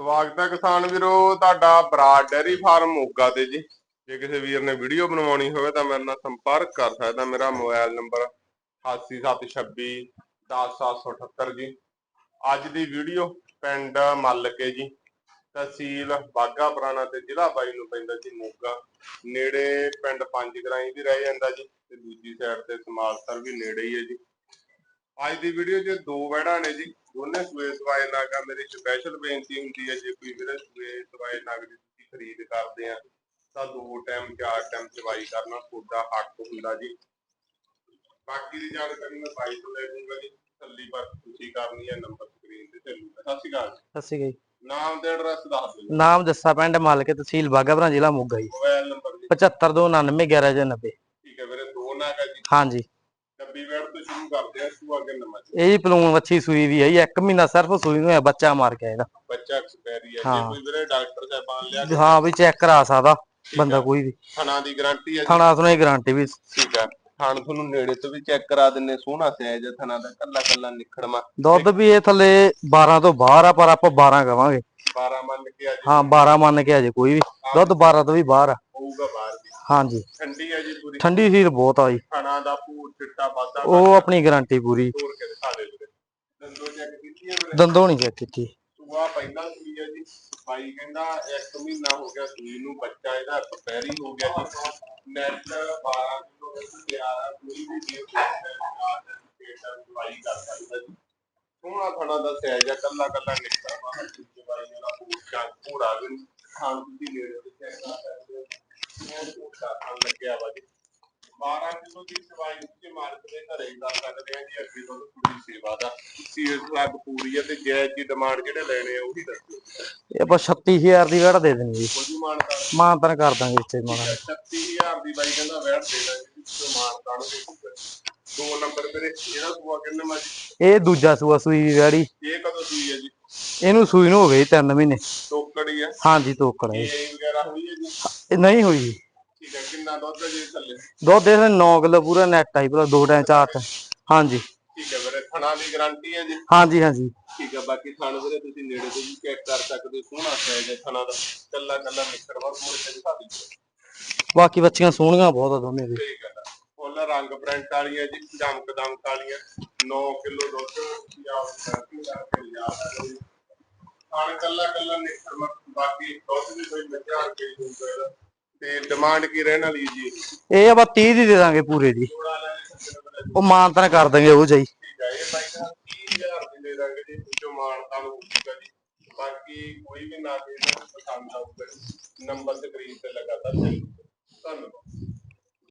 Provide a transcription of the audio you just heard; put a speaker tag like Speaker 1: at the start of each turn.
Speaker 1: ਸਵਾਗਤ ਹੈ ਕਿਸਾਨ ਵੀਰੋ, ਤੁਹਾਡਾ ਬਰਾਡ ਡੈਰੀ ਫਾਰਮ ਮੋਗਾ ਤੇ ਜੀ। ਜੇ ਕਿਸੇ ਵੀਰ ਨੇ ਵੀਡੀਓ ਬਣਵਾਉਣੀ ਹੋਵੇ ਤਾਂ ਮੇਰੇ ਨਾਲ ਸੰਪਰਕ ਕਰ ਸਕਦਾ, ਮੇਰਾ ਮੋਬਾਈਲ ਨੰਬਰ 8726 10778 ਜੀ। ਅੱਜ ਦੀ ਵੀਡੀਓ ਪਿੰਡ ਮੱਲਕੇ ਜੀ, ਤਹਿਸੀਲ ਬਾਗਾ ਪੁਰਾਣਾ ਤੇ ਜ਼ਿਲ੍ਹਾ ਬਾਈ ਨੂੰ ਪੈਂਦਾ ਜੀ ਮੋਗਾ। ਨੇੜੇ ਪਿੰਡ ਪੰਜ ਗਰਾਈ ਵੀ ਰਹਿ ਜਾਂਦਾ ਜੀ, ਤੇ ਦੂਜੀ ਸਾਈਡ ਤੇ ਸਮਾਲਸਰ ਵੀ ਨੇੜੇ ਹੀ ਹੈ ਜੀ। ਅੱਜ ਦੀ ਵੀਡੀਓ 'ਚ ਦੋ ਵੜਾ ਨੇ ਜੀ। ਦੋਨੇ ਸੂਏ ਸਵਾਏ ਨਾਗਾ ਮੇਰੀ ਸਪੈਸ਼ਲ ਬੇਨਤੀ ਹੁੰਦੀ ਹੈ ਜੇ ਕੋਈ ਵੀਰੇ ਸੂਏ ਸਵਾਏ ਨਾਗ ਦੀ ਤੁਸੀਂ ਖਰੀਦ ਕਰਦੇ ਆ ਤਾਂ ਦੋ ਟਾਈਮ ਚਾਰ ਟਾਈਮ ਚਵਾਈ ਕਰਨਾ ਤੁਹਾਡਾ ਹੱਕ ਹੁੰਦਾ ਜੀ। ਬਾਕੀ ਦੀ ਜਾਣਕਾਰੀ ਮੈਂ ਬਾਈ ਤੋਂ ਲੈ ਲੂੰਗਾ ਜੀ। ਥੱਲੀ ਪਰ ਤੁਸੀਂ ਕਰਨੀ ਹੈ ਨੰਬਰ ਸਕਰੀਨ ਤੇ ਚੱਲੂਗਾ ਸਤਿ ਸ਼੍ਰੀ ਅਕਾਲ।
Speaker 2: ਸਤਿ ਸ਼੍ਰੀ ਅਕਾਲ।
Speaker 1: ਨਾਮ ਤੇ ਐਡਰੈਸ ਦੱਸ ਦਿਓ
Speaker 2: ਨਾਮ ਜੱਸਾ ਪਿੰਡ ਮਾਲਕੇ ਤਹਿਸੀਲ ਬਾਗਾਪੁਰਾ ਜ਼ਿਲ੍ਹਾ ਮੋਗਾ ਜੀ।
Speaker 1: ਮੋਬਾਈਲ ਨੰਬਰ ਜੀ।
Speaker 2: 75291190
Speaker 1: ਠੀਕ ਹੈ ਵੀਰੇ ਦੋ ਨਾਗਾ ਜੀ।
Speaker 2: ਹਾਂਜੀ।
Speaker 1: ਡੱਬੀ ਵੇੜ ਤੋਂ ਸ਼ੁਰੂ ਕਰਦੇ ਆ ਸੂਆ ਅੱਗੇ ਨੰਬਰ
Speaker 2: ਇਹ ਜੀ ਪਲੂਣ ਵੱਛੀ ਸੂਈ ਵੀ ਹੈ ਜੀ ਇੱਕ ਮਹੀਨਾ ਸਿਰਫ ਸੂਈ ਨੂੰ ਹੈ ਬੱਚਾ ਮਾਰ ਕੇ ਇਹਦਾ।
Speaker 1: ਬੱਚਾ ਐਕਸਪਾਇਰੀ ਹੈ ਜੇ
Speaker 2: ਹਾਂ।
Speaker 1: ਕੋਈ ਵੀਰੇ ਡਾਕਟਰ ਸਾਹਿਬਾਨ ਲਿਆ
Speaker 2: ਹਾਂ ਵੀ ਚੈੱਕ ਕਰਾ ਸਕਦਾ ਬੰਦਾ ਕੋਈ ਵੀ।
Speaker 1: ਥਣਾ ਦੀ ਗਾਰੰਟੀ ਹੈ ਜੀ।
Speaker 2: ਥਾਣਾ ਸੁਣੇ ਗਾਰੰਟੀ ਵੀ।
Speaker 1: ਠੀਕ ਆ। ਥਣ ਤੁਹਾਨੂੰ ਨੇੜੇ ਤੋਂ ਵੀ ਚੈੱਕ ਕਰਾ ਦਿੰਨੇ ਸੋਹਣਾ ਸਾਈਜ਼ ਹੈ ਥਣਾ ਦਾ ਕੱਲਾ ਕੱਲਾ ਨਿਖੜਮਾ।
Speaker 2: ਦੁੱਧ ਵੀ ਇਹ ਥੱਲੇ 12 ਤੋਂ ਬਾਹਰ ਆ ਪਰ ਆਪਾਂ 12 ਕਵਾਂਗੇ।
Speaker 1: 12 ਮੰਨ ਕੇ ਆ ਜੀ।
Speaker 2: ਹਾਂ 12 ਮੰਨ ਕੇ ਅਜੇ ਕੋਈ ਵੀ। ਦੁੱਧ 12 ਤੋਂ ਵੀ ਬਾਹਰ ਆ।
Speaker 1: ਹੋਊਗਾ ਬਾਹਰ
Speaker 2: ਹਾਂਜੀ।
Speaker 1: ਠੰਡੀ ਹੈ ਜੀ ਪੂਰੀ?
Speaker 2: ਠੰਡੀ ਸੀਰ ਬਹੁਤ ਆ ਜੀ।
Speaker 1: ਥਣਾ ਦਾ ਪੂਰ ਚਿੱਟਾ ਵਾਧਾ
Speaker 2: ਉਹ ਆਪਣੀ ਗਾਰੰਟੀ ਪੂਰੀ।
Speaker 1: ਤੋੜ ਕੇ ਦਿਖਾ ਦੇ ਵੀਰੇ। ਦੰਦੋ ਚੈੱਕ ਕੀਤੀ ਹੈ ਵੀਰੇ?
Speaker 2: ਦੰਦੋਂ ਨਹੀਂ ਚੈੱਕ ਕੀਤੀ।
Speaker 1: ਸੂਆ ਪਹਿਲਾਂ ਸੂਈ ਹੈ ਜੀ। ਭਾਈ ਕਹਿੰਦਾ ਇੱਕ ਮਹੀਨਾ ਹੋ ਗਿਆ ਸੂਈ ਨੂੰ ਬੱਚਾ ਇਹਦਾ ਐਕਸਪਾਇਰੀ ਹੋ ਗਿਆ ਜੀ। ਨੈਟ 12 ਕਿਲੋ ਆ ਪੂਰੀ ਵੀ ਦੇ ਦਵਾਈ ਕਰ ਸਕਦਾ ਜੀ। ਸੋਹਣਾ ਥਣਾ ਦਾ ਸਾਈਜ਼ ਆ ਕੱਲਾ ਕੱਲਾ ਨਿਕਲਦਾ ਬਾਹਰ ਦਵਾਈ ਵਾਲਾ ਪੂਰਾ ਪੂਰਾ ਵੀ ਖਾਣ ਦੀ ਨੇੜੇ ਤੇ ਚੈੱਕ ਕਰ ਸਕਦੇ ਹੋ ਇਹ ਪੂਰਾ ਖਾਣ ਲੱਗਿਆ ਵਾ ਜੀ। 12 ਕਿਲੋ ਦੀ ਦਵਾਈ ਉੱਤੇ ਮਾਰਕ ਦੇ ਘਰੇ ਹੀ ਕਰ ਸਕਦੇ ਆ ਜੀ ਅੱਗੇ ਤੋਂ ਪੂਰੀ ਸੇਵਾ ਦਾ। ਸੀਰੀਅਸ ਲੱਗ ਪੂਰੀ ਹੈ ਤੇ ਜੈਜ ਦੀ ਡਿਮਾਂਡ ਜਿਹੜੇ ਲੈਣੇ ਆ ਉਹੀ ਦੱਸੋ।
Speaker 2: ਇਹ ਆਪਾਂ 36000 ਦੀ ਵੜ ਦੇ ਦੇਣੀ ਜੀ।
Speaker 1: ਕੋਈ ਮਾਨ ਕਰ
Speaker 2: ਮਾਨਤਨ ਕਰ ਦਾਂਗੇ ਇੱਥੇ ਮਾਣਾ
Speaker 1: 36000 ਦੀ ਬਾਈ ਕਹਿੰਦਾ ਵੈਟ ਦੇ ਦਾਂਗੇ ਤੇ ਮਾਨ ਕਾਣ ਦੇ ਦੋ ਨੰਬਰ ਵੀਰੇ ਇਹਦਾ ਸੂਆ ਕਿੰਨੇ ਮਾ ਜੀ?
Speaker 2: ਇਹ ਦੂਜਾ ਸੂਆ ਸੂਈ ਦੀ ਵੈੜੀ
Speaker 1: ਇਹ ਕਦੋਂ ਸੂਈ ਹੈ ਜੀ?
Speaker 2: ਇਹਨੂੰ ਸੂਈ ਨੂੰ ਹੋ ਗਏ 3 ਮਹੀਨੇ।
Speaker 1: ਟੋਕੜੀ ਹੈ
Speaker 2: ਹਾਂਜੀ ਤੋਕੜ ਹੈ
Speaker 1: ਇਹ। ਵਗੈਰਾ ਹੋਈ ਹੈ ਜੀ?
Speaker 2: ਨਹੀਂ ਹੋਈ
Speaker 1: ਕਿੰਨਾ ਦੁੱਧ ਜੀ ਥੱਲੇ?
Speaker 2: ਦੁੱਧ ਦੇ 9 ਕਿਲੋ ਪੂਰਾ ਨੈਟ ਆਈ ਭਲਾ ਦੋ ਟਾਈਮ ਚਾਰ ਹਾਂਜੀ।
Speaker 1: ਠੀਕ ਹੈ ਵੀਰੇ ਥਣਾ ਦੀ ਗਾਰੰਟੀ ਹੈ ਜੀ?
Speaker 2: ਹਾਂਜੀ ਹਾਂਜੀ।
Speaker 1: ਠੀਕ ਹੈ ਬਾਕੀ ਥਣ ਵੀਰੇ ਤੁਸੀਂ ਨੇੜੇ ਤੋਂ ਵੀ ਚੈੱਕ ਕਰ ਸਕਦੇ ਹੋ ਸੋਹਣਾ ਸਾਈਜ਼ ਹੈ ਥਣਾ ਦਾ। ਕੱਲਾ ਕੱਲਾ ਨਿਕਰ ਵਾ ਮੋੜ ਕੇ ਦਿਖਾ ਦਿਓ
Speaker 2: ਬਾਕੀ ਬੱਚੀਆਂ ਸੋਹਣੀਆਂ ਬਹੁਤ ਆ ਦੋਨੇ ਵੀ
Speaker 1: ਠੀਕ ਹੈ ਫੁੱਲ ਰੰਗ ਪ੍ਰਿੰਟ ਵਾਲੀਆਂ ਜੀ ਚਮਕ ਦਮਕ ਵਾਲੀਆਂ। 9 ਕਿਲੋ ਦੁੱਧ ਪੰਜਾਬ ਸਰਕੀ ਦਾ ਪੰਜਾਬ ਖਾਣ ਕੱਲਾ ਕੱਲਾ ਨਿਕਰ ਵਾ ਬਾਕੀ ਦੁੱਧ ਵੀ ਕੋਈ ਮੱਝਾਂ ਕੇ ਹੋਊਗਾ ਤੇ ਡਿਮਾਂਡ ਕੀ ਰਹਿਣ ਵਾਲੀ ਹੈ ਜੀ?
Speaker 2: ਇਹ ਆਪਾਂ 30 ਦੀ ਦੇ ਦਾਂਗੇ ਪੂਰੇ ਦੀ। ਉਹ ਮਾਨਤਨ ਕਰ ਦਾਂਗੇ ਉਹ ਜਾਈ।
Speaker 1: ਠੀਕ ਹੈ ਇਹ ਬਾਈ ਦਾ 30000 ਦੀ ਦੇ ਦਾਂਗੇ ਜੀ ਜੋ ਮਾਨ ਤਾਂ ਹੋਊਗਾ ਜੀ। ਬਾਕੀ ਕੋਈ ਵੀ ਨਾ ਨੂੰ ਪਸੰਦ ਆਊਗਾ ਨੰਬਰ ਸਕਰੀਨ ਤੇ ਲਗਾਤਾਰ ਚੱਲੂਗਾ।